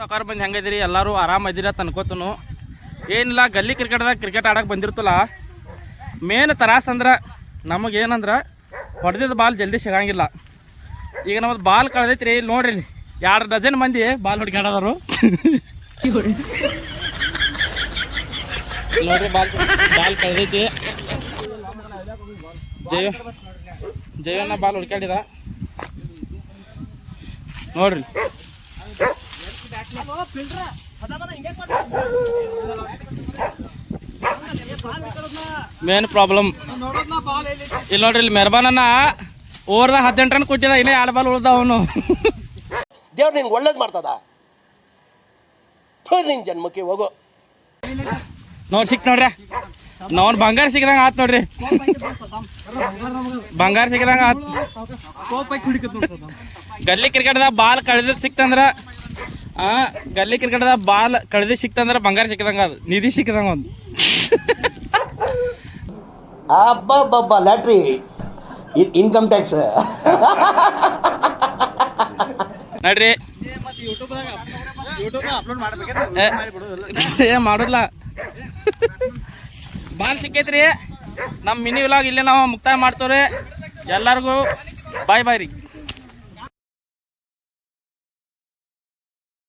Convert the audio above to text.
ಸಾಕಾರ ಬಂದು ಹೆಂಗದಿರಿ ಎಲ್ಲರೂ ಆರಾಮ ಇದ್ದೀರ ಅಂತ ಅನ್ಕೋತನು ಏನಿಲ್ಲ, ಗಲ್ಲಿ ಕ್ರಿಕೆಟ್ದಾಗ ಕ್ರಿಕೆಟ್ ಆಡಕ್ಕೆ ಬಂದಿರ್ತಲ್ಲ ಮೇನ್ ತರಾಸು ಅಂದ್ರೆ ನಮಗೇನಂದ್ರೆ ಹೊಡೆದಿದ್ದ ಬಾಲ್ ಜಲ್ದಿ ಸಿಗಂಗಿಲ್ಲ. ಈಗ ನಮ್ಮದು ಬಾಲ್ ಕಳೆದೈತ್ರಿ ಇಲ್ಲಿ ನೋಡ್ರಿ ಎರಡು ಡಜನ್ ಮಂದಿ ಬಾಲ್ ಹುಡುಕಾಡೋರು ನೋಡ್ರಿ ಬಾಲ್ ಬಾಲ್ ಕಳೆದೈತಿ. ಜಯ ಜಯಣ್ಣ ಬಾಲ್ ಹುಡ್ಕಾಡಿದ ನೋಡ್ರಿ. ಮೇನ್ ಪ್ರಾಬ್ಲಮ್ ಇಲ್ಲ ನೋಡ್ರಿ ಇಲ್ಲಿ ಮೆರ್ಬಾನನ್ನ ಓವರ್ದಾಗ ಹದಿನೆಂಟು ರನ್ ಕೊಟ್ಟಿದ ಇನ್ನೇ ಎರಡು ಬಾಲ್ ಉಳ್ದ ಅವನು. ದೇವ್ರು ನಿಂಗೆ ಒಳ್ಳೇದು ಮಾಡ್ತದ? ನಿನ್ ಜನ್ಮಕ್ಕೆ ಹೋಗು. ನೋಡ್ ಸಿಕ್ ನೋಡ್ರಿ. ನಾವ್ ಬಂಗಾರ ಸಿಗದಂಗ ಆತ್ ನೋಡ್ರಿ. ಬಂಗಾರ ಸಿಗದಂಗ ಆತ್. ಗಲ್ಲಿ ಕ್ರಿಕೆಟ್ದಾಗ ಬಾಲ್ ಕಳೆದ ಸಿಕ್ತಂದ್ರ ಆ ಗಲ್ಲಿ ಕ್ರಿಕೆಟ್ದಾಗ ಬಾಲ್ ಕಳೆದ ಸಿಕ್ತಂದ್ರೆ ಬಂಗಾರ ಸಿಕ್ಕದಂಗ ಅದು. ನಿಧಿ ಸಿಕ್ಕದಂಗ ಒಂದು. ಅಬ್ಬಬ್ಬಬ್ಬ ಲ್ಯಾಟ್ರಿ ಇನ್ಕಮ್ ಟ್ಯಾಕ್ಸ್. ನಡ್ರಿ. ಏ ಮಾಡೋದಿಲ್ಲ. ಬಾಲ್ ಸಿಕ್ಕೈತ್ರಿ. ನಮ್ಮ ಮಿನಿ ವಿಲಾಗ್ ಇಲ್ಲೇ ನಾವು ಮುಕ್ತಾಯ ಮಾಡ್ತೇವ್ರಿ. ಎಲ್ಲಾರ್ಗು ಬಾಯ್ ಬಾಯ್ ರೀ